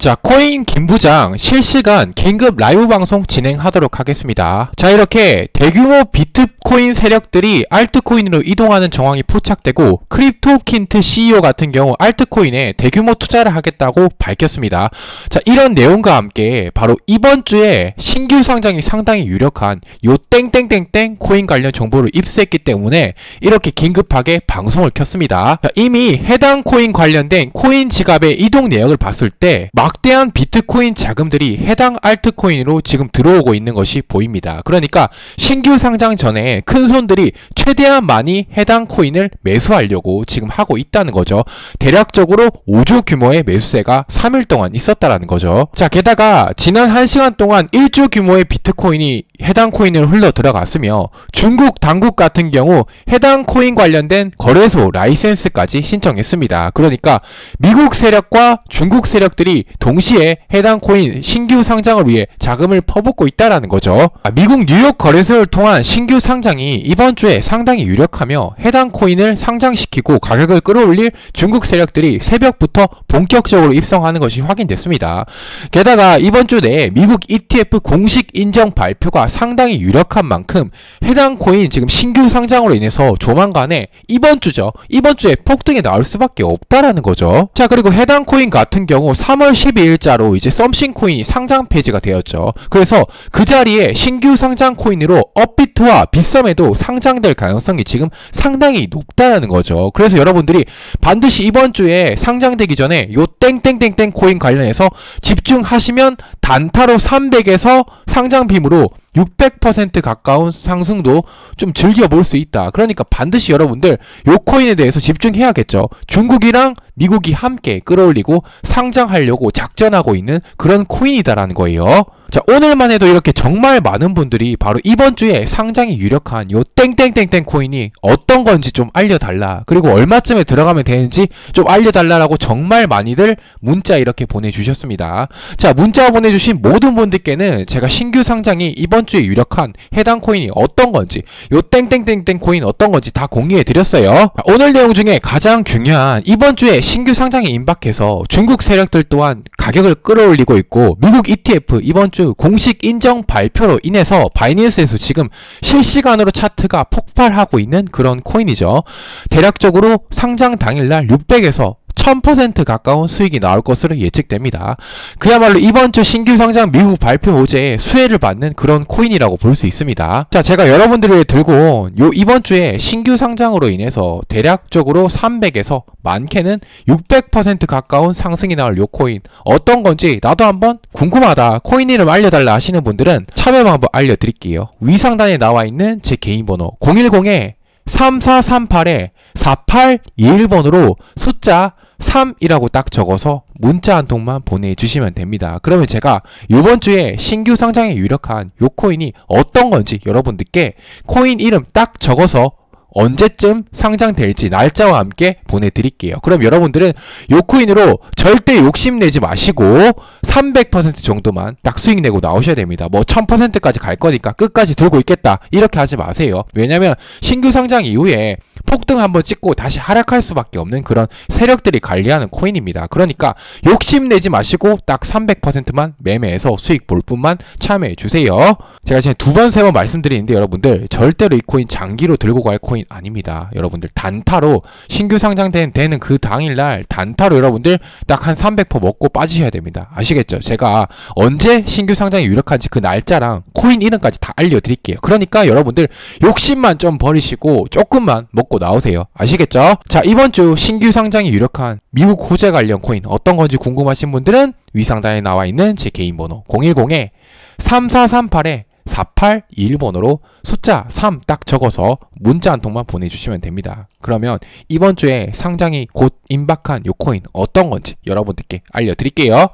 자, 코인 김부장 실시간 긴급 라이브 방송 진행하도록 하겠습니다. 자, 이렇게 대규모 비트코인 세력들이 알트코인으로 이동하는 정황이 포착되고 크립토킨트 CEO 같은 경우 알트코인에 대규모 투자를 하겠다고 밝혔습니다. 자, 이런 내용과 함께 바로 이번 주에 신규 상장이 상당히 유력한 요 땡땡땡땡 코인 관련 정보를 입수했기 때문에 이렇게 긴급하게 방송을 켰습니다. 자, 이미 해당 코인 관련된 코인 지갑의 이동 내역을 봤을 때 막대한 비트코인 자금들이 해당 알트코인으로 지금 들어오고 있는 것이 보입니다. 그러니까 신규 상장 전에 큰 손들이 최대한 많이 해당 코인을 매수하려고 지금 하고 있다는 거죠. 대략적으로 5조 규모의 매수세가 3일 동안 있었다라는 거죠. 자, 게다가 지난 1시간 동안 1조 규모의 비트코인이 해당 코인을 흘러 들어갔으며 중국 당국 같은 경우 해당 코인 관련된 거래소 라이센스까지 신청했습니다. 그러니까 미국 세력과 중국 세력들이 동시에 해당 코인 신규 상장을 위해 자금을 퍼붓고 있다라는 거죠. 아, 미국 뉴욕 거래소를 통한 신규 상장이 이번 주에 상당히 유력하며 해당 코인을 상장시키고 가격을 끌어올릴 중국 세력들이 새벽부터 본격적으로 입성하는 것이 확인됐습니다. 게다가 이번 주 내에 미국 ETF 공식 인정 발표가 상당히 유력한 만큼 해당 코인 지금 신규 상장으로 인해서 조만간에 이번 주죠. 이번 주에 폭등이 나올 수밖에 없다라는 거죠. 자, 그리고 해당 코인 같은 경우 3월 12일자로 이제 썸씽 코인이 상장 폐지가 되었죠. 그래서 그 자리에 신규 상장 코인으로 업비트와 빗썸에도 상장될 가능성이 지금 상당히 높다는 거죠. 그래서 여러분들이 반드시 이번 주에 상장되기 전에 요 땡땡땡땡 코인 관련해서 집중하시면 단타로 300에서 상장 빔으로 600% 가까운 상승도 좀 즐겨볼 수 있다. 그러니까 반드시 여러분들 요 코인에 대해서 집중해야겠죠. 중국이랑 미국이 함께 끌어올리고 상장하려고 작전하고 있는 그런 코인이다라는 거예요. 자, 오늘만 해도 이렇게 정말 많은 분들이 바로 이번 주에 상장이 유력한 요 땡땡땡땡 코인이 어떤 건지 좀 알려달라. 그리고 얼마쯤에 들어가면 되는지 좀 알려달라라고 정말 많이들 문자 이렇게 보내주셨습니다. 자, 문자 보내주신 모든 분들께는 제가 신규 상장이 이번 주에 유력한 해당 코인이 어떤 건지, 요 땡땡땡땡 코인 어떤 건지 다 공유해 드렸어요. 오늘 내용 중에 가장 중요한 이번 주에 신규 상장이 임박해서 중국 세력들 또한 가격을 끌어올리고 있고 미국 ETF 이번 주 공식 인정 발표로 인해서 바이낸스에서 지금 실시간으로 차트가 폭발하고 있는 그런 코인이죠. 대략적으로 상장 당일날 600에서 1000% 가까운 수익이 나올 것으로 예측됩니다. 그야말로 이번 주 신규 상장 미국 발표 호재에 수혜를 받는 그런 코인이라고 볼 수 있습니다. 자, 제가 여러분들을 들고 온요 이번 주에 신규 상장으로 인해서 대략적으로 300에서 많게는 600% 가까운 상승이 나올 요 코인 어떤 건지 나도 한번 궁금하다. 코인 이름 알려달라 하시는 분들은 참여 방법 알려드릴게요. 위상단에 나와 있는 제 개인 번호 010에 3438에 4821번으로 숫자 3이라고 딱 적어서 문자 한 통만 보내주시면 됩니다. 그러면 제가 이번 주에 신규 상장에 유력한 요 코인이 어떤 건지 여러분들께 코인 이름 딱 적어서 언제쯤 상장될지 날짜와 함께 보내드릴게요. 그럼 여러분들은 요 코인으로 절대 욕심내지 마시고 300% 정도만 딱 수익 내고 나오셔야 됩니다. 뭐 1000%까지 갈 거니까 끝까지 들고 있겠다. 이렇게 하지 마세요. 왜냐면 신규 상장 이후에 폭등 한번 찍고 다시 하락할 수밖에 없는 그런 세력들이 관리하는 코인입니다. 그러니까 욕심내지 마시고 딱 300%만 매매해서 수익 볼 뿐만 참여해 주세요. 제가 지금 두 번, 세 번 말씀드리는데 여러분들 절대로 이 코인 장기로 들고 갈 코인 아닙니다. 여러분들 단타로 신규 상장된 되는 그 당일날 단타로 여러분들 딱 한 300% 먹고 빠지셔야 됩니다. 아시겠죠? 제가 언제 신규 상장이 유력한지 그 날짜랑 코인 이름까지 다 알려드릴게요. 그러니까 여러분들 욕심만 좀 버리시고 조금만 먹고 나오세요. 아시겠죠? 자, 이번 주 신규 상장이 유력한 미국 호재 관련 코인 어떤 건지 궁금하신 분들은 위 상단에 나와 있는 제 개인 번호 010에 3438에 4821번으로 숫자 3 딱 적어서 문자 한 통만 보내주시면 됩니다. 그러면 이번 주에 상장이 곧 임박한 요 코인 어떤 건지 여러분들께 알려드릴게요.